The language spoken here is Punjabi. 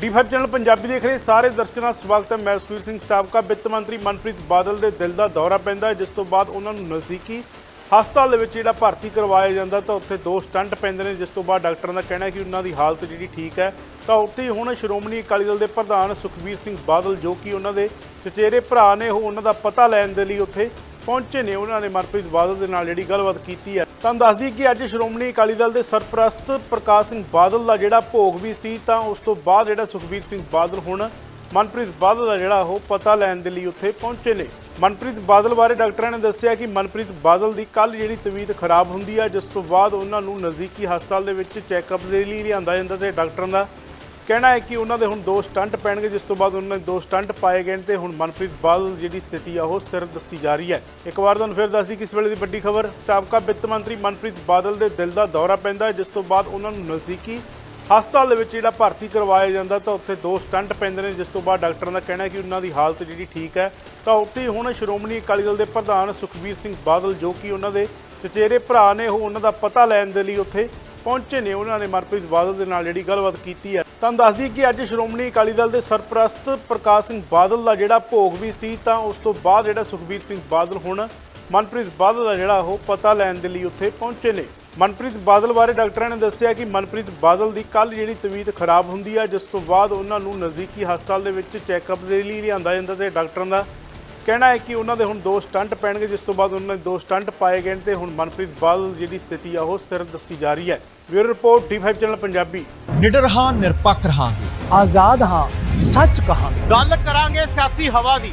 ਡੀ5 ਚੈਨਲ ਪੰਜਾਬੀ ਦੇਖ ਰਹੇ ਸਾਰੇ ਦਰਸ਼ਕਾਂ ਦਾ ਸਵਾਗਤ ਹੈ। ਮੈਂ ਸੁਖਵੀਰ ਸਿੰਘ ਸਾਬਕਾ ਵਿੱਤ ਮੰਤਰੀ ਮਨਪ੍ਰੀਤ ਬਾਦਲ ਦੇ ਦਿਲ ਦਾ ਦੌਰਾ ਪੈਂਦਾ ਜਿਸ ਤੋਂ ਬਾਅਦ ਉਹਨਾਂ ਨੂੰ ਨਜ਼ਦੀਕੀ ਹਸਪਤਾਲ ਦੇ ਵਿੱਚ ਜਿਹੜਾ ਭਰਤੀ ਕਰਵਾਇਆ ਜਾਂਦਾ ਤਾਂ ਉੱਥੇ ਦੋ ਸਟੰਟ ਪੈਂਦੇ ਨੇ, ਜਿਸ ਤੋਂ ਬਾਅਦ ਡਾਕਟਰਾਂ ਦਾ ਕਹਿਣਾ ਹੈ ਕਿ ਉਹਨਾਂ ਦੀ ਹਾਲਤ ਜਿਹੜੀ ਠੀਕ ਹੈ। ਤਾਂ ਉੱਥੇ ਹੀ ਹੁਣ ਸ਼੍ਰੋਮਣੀ ਅਕਾਲੀ ਦਲ ਦੇ ਪ੍ਰਧਾਨ ਸੁਖਬੀਰ ਸਿੰਘ ਬਾਦਲ, ਜੋ ਕਿ ਉਹਨਾਂ ਦੇ ਚਚੇਰੇ ਭਰਾ ਨੇ, ਉਹ ਉਹਨਾਂ ਦਾ ਪਤਾ ਲੈਣ ਦੇ ਲਈ ਉੱਥੇ ਪਹੁੰਚੇ ਨੇ ਉਹਨਾਂ ਨੇ ਮਨਪ੍ਰੀਤ ਬਾਦਲ ਦੇ ਨਾਲ ਜਿਹੜੀ ਗੱਲਬਾਤ ਕੀਤੀ ਹੈ। ਤੁਹਾਨੂੰ ਦੱਸ ਦਈਏ ਕਿ ਅੱਜ ਸ਼੍ਰੋਮਣੀ ਅਕਾਲੀ ਦਲ ਦੇ ਸਰਪ੍ਰਸਤ ਪ੍ਰਕਾਸ਼ ਸਿੰਘ ਬਾਦਲ ਦਾ ਜਿਹੜਾ ਭੋਗ ਵੀ ਸੀ, ਤਾਂ ਉਸ ਤੋਂ ਬਾਅਦ ਜਿਹੜਾ ਸੁਖਬੀਰ ਸਿੰਘ ਬਾਦਲ ਹੁਣ ਮਨਪ੍ਰੀਤ ਬਾਦਲ ਦਾ ਜਿਹੜਾ ਉਹ ਪਤਾ ਲੈਣ ਦੇ ਲਈ ਉੱਥੇ ਪਹੁੰਚੇ ਨੇ। ਮਨਪ੍ਰੀਤ ਬਾਦਲ ਬਾਰੇ ਡਾਕਟਰਾਂ ਨੇ ਦੱਸਿਆ ਕਿ ਮਨਪ੍ਰੀਤ ਬਾਦਲ ਦੀ ਕੱਲ ਜਿਹੜੀ ਤਬੀਅਤ ਖਰਾਬ ਹੁੰਦੀ ਹੈ ਜਿਸ ਤੋਂ ਬਾਅਦ ਉਹਨਾਂ ਨੂੰ ਨਜ਼ਦੀਕੀ ਹਸਪਤਾਲ ਦੇ ਵਿੱਚ ਚੈੱਕਅਪ ਦੇ ਲਈ ਲਿਆਂਦਾ ਜਾਂਦਾ ਤੇ ਡਾਕਟਰਾਂ ਦਾ ਕਹਿਣਾ ਹੈ ਕਿ ਉਹਨਾਂ ਦੇ ਹੁਣ ਦੋ ਸਟੰਟ ਪੈਣਗੇ ਜਿਸ ਤੋਂ ਬਾਅਦ ਉਹਨਾਂ ਦੇ ਦੋ ਸਟੰਟ ਪਾਏ ਗਏ ਨੇ ਤੇ ਹੁਣ ਮਨਪ੍ਰੀਤ ਬਾਦਲ ਦੀ ਜਿਹੜੀ ਸਥਿਤੀ ਆ ਉਹ ਸਥਿਰ ਦੱਸੀ ਜਾ ਰਹੀ ਹੈ। ਇੱਕ ਵਾਰ ਤੁਹਾਨੂੰ ਫਿਰ ਦੱਸਦੀ ਕਿ ਇਸ ਵੇਲੇ ਦੀ ਵੱਡੀ ਖਬਰ ਸਾਬਕਾ ਵਿੱਤ ਮੰਤਰੀ ਮਨਪ੍ਰੀਤ ਬਾਦਲ ਦੇ ਦਿਲ ਦਾ ਦੌਰਾ ਪੈਂਦਾ ਹੈ, ਜਿਸ ਤੋਂ ਬਾਅਦ ਉਹਨਾਂ ਨੂੰ ਨਜ਼ਦੀਕੀ ਹਸਪਤਾਲ ਦੇ ਵਿੱਚ ਜਿਹੜਾ ਭਰਤੀ ਕਰਵਾਇਆ ਜਾਂਦਾ ਤਾਂ ਉੱਥੇ ਦੋ ਸਟੰਟ ਪੈਂਦੇ ਨੇ ਜਿਸ ਤੋਂ ਬਾਅਦ ਡਾਕਟਰਾਂ ਦਾ ਕਹਿਣਾ ਹੈ ਕਿ ਉਹਨਾਂ ਦੀ ਹਾਲਤ ਜਿਹੜੀ ਠੀਕ ਹੈ। ਤਾਂ ਉੱਥੇ ਹੀ ਹੁਣ ਸ਼੍ਰੋਮਣੀ ਅਕਾਲੀ ਦਲ ਦੇ ਪ੍ਰਧਾਨ ਸੁਖਬੀਰ ਸਿੰਘ ਬਾਦਲ ਜੋ ਕਿ ਉਹਨਾਂ ਦੇ ਚਚੇਰੇ ਭਰਾ ਨੇ ਉਹ ਉਹਨਾਂ ਦਾ ਪਤਾ ਲੈਣ ਦੇ ਲਈ ਉੱਥੇ ਪਹੁੰਚੇ ਨੇ। ਉਹਨਾਂ ਨੇ ਮਨਪ੍ਰੀਤ ਬਾਦਲ ਦੇ ਨਾਲ ਜਿਹੜੀ ਗੱਲਬਾਤ ਕੀਤੀ ਹੈ। ਤੁਹਾਨੂੰ ਦੱਸਦੀ ਕਿ ਅੱਜ ਸ਼੍ਰੋਮਣੀ ਅਕਾਲੀ ਦਲ ਦੇ ਸਰਪ੍ਰਸਤ ਪ੍ਰਕਾਸ਼ ਸਿੰਘ ਬਾਦਲ ਦਾ ਜਿਹੜਾ ਭੋਗ ਵੀ ਸੀ, ਤਾਂ ਉਸ ਤੋਂ ਬਾਅਦ ਜਿਹੜਾ ਸੁਖਬੀਰ ਸਿੰਘ ਬਾਦਲ ਹੁਣ ਮਨਪ੍ਰੀਤ ਬਾਦਲ ਦਾ ਜਿਹੜਾ ਉਹ ਪਤਾ ਲੈਣ ਦੇ ਲਈ ਉੱਥੇ ਪਹੁੰਚੇ ਨੇ। ਮਨਪ੍ਰੀਤ ਬਾਦਲ ਬਾਰੇ ਡਾਕਟਰਾਂ ਨੇ ਦੱਸਿਆ ਕਿ ਮਨਪ੍ਰੀਤ ਬਾਦਲ ਦੀ ਕੱਲ ਜਿਹੜੀ ਤਬੀਅਤ ਖਰਾਬ ਹੁੰਦੀ ਆ, ਜਿਸ ਤੋਂ ਬਾਅਦ ਉਹਨਾਂ ਨੂੰ ਨਜ਼ਦੀਕੀ ਹਸਪਤਾਲ ਦੇ ਵਿੱਚ ਚੈੱਕਅਪ ਦੇ ਲਈ ਲਿਆਂਦਾ ਜਾਂਦਾ ਤੇ ਡਾਕਟਰਾਂ ਦਾ ਕਹਿਣਾ ਹੈ ਕਿ ਉਹਨਾਂ ਦੇ ਹੁਣ ਦੋ ਸਟੰਟ ਪੈਣਗੇ ਜਿਸ ਤੋਂ ਬਾਅਦ ਉਹਨਾਂ ਦੇ ਦੋ ਸਟੰਟ ਪਾਏ ਗਏ ਨੇ ਤੇ ਹੁਣ ਮਨਪ੍ਰੀਤ ਬਾਦਲ ਦੀ ਜਿਹੜੀ ਸਥਿਤੀ ਆ ਉਹ ਸਥਿਰ ਦੱਸੀ ਜਾ ਰਹੀ ਹੈ। Bureau report D five channel Punjabi. ਨਿਡਰ ਹਾਂ ਨਿਰਪੱਖ ਰਹਾਂਗੇ। ਆਜ਼ਾਦ ਹਾਂ ਸੱਚ ਕਹਾਂਗੇ। ਗੱਲ ਕਰਾਂਗੇ ਸਿਆਸੀ ਹਵਾ ਦੀ।